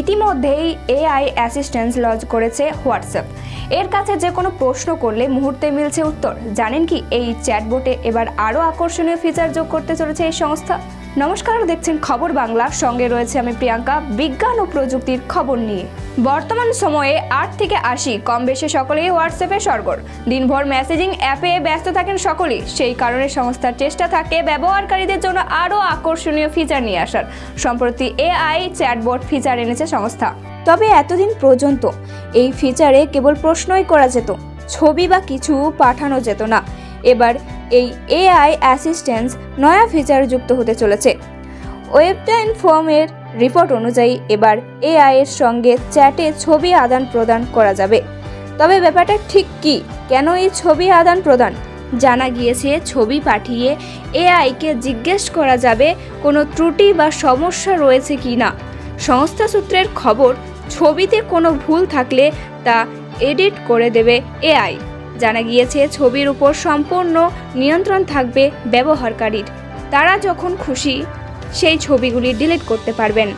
ইতিমধ্যেই AI assistance launch করেছে WhatsApp. এর কাছে যে কোনো প্রশ্ন করলে মুহূর্তে মিলছে উত্তর। জানেন কি এই চ্যাটবোটে এবার আরও আকর্ষণীয় ফিচার যোগ করতে চলেছে এই সংস্থা? নমস্কার, দেখছেন খবর বাংলা। সঙ্গে রয়েছে আমি প্রিয়াঙ্কা। বিজ্ঞান ও প্রযুক্তির খবর নিয়ে। বর্তমান সময়ে আট থেকে আশি কম বেশি সকলেই হোয়াটসঅ্যাপে সরগর দিনভর মেসেজিং অ্যাপে ব্যস্ত থাকেন সকলেই। সেই কারণে সংস্থার চেষ্টা থাকে ব্যবহারকারীদের জন্য আরও আকর্ষণীয় ফিচার নিয়ে আসার। সম্প্রতি এআই চ্যাটবোর্ড ফিচার এনেছে সংস্থা। তবে এতদিন পর্যন্ত এই ফিচারে কেবল প্রশ্নই করা যেত, ছবি বা কিছু পাঠানো যেত না। এবার এই এআই অ্যাসিস্ট্যান্স নয়া ফিচার যুক্ত হতে চলেছে। ওয়েবটাইন ফর্মের রিপোর্ট অনুযায়ী এবার এআইয়ের সঙ্গে চ্যাটে ছবি আদান প্রদান করা যাবে। তবে ব্যাপারটা ঠিক কি? কেন এই ছবি আদান প্রদান? জানা গিয়েছে, ছবি পাঠিয়ে এআইকে জিজ্ঞেস করা যাবে, কোনো ত্রুটি বা সমস্যা রয়েছে কি না? সংস্থা সূত্রের খবর, ছবিতে কোনো ভুল থাকলে তা এডিট করে দেবে এআই জানা গিয়েছে, ছবির উপর সম্পূর্ণ নিয়ন্ত্রণ থাকবে ব্যবহারকারীর। তারা যখন খুশি সেই ছবিগুলি ডিলিট করতে পারবেন।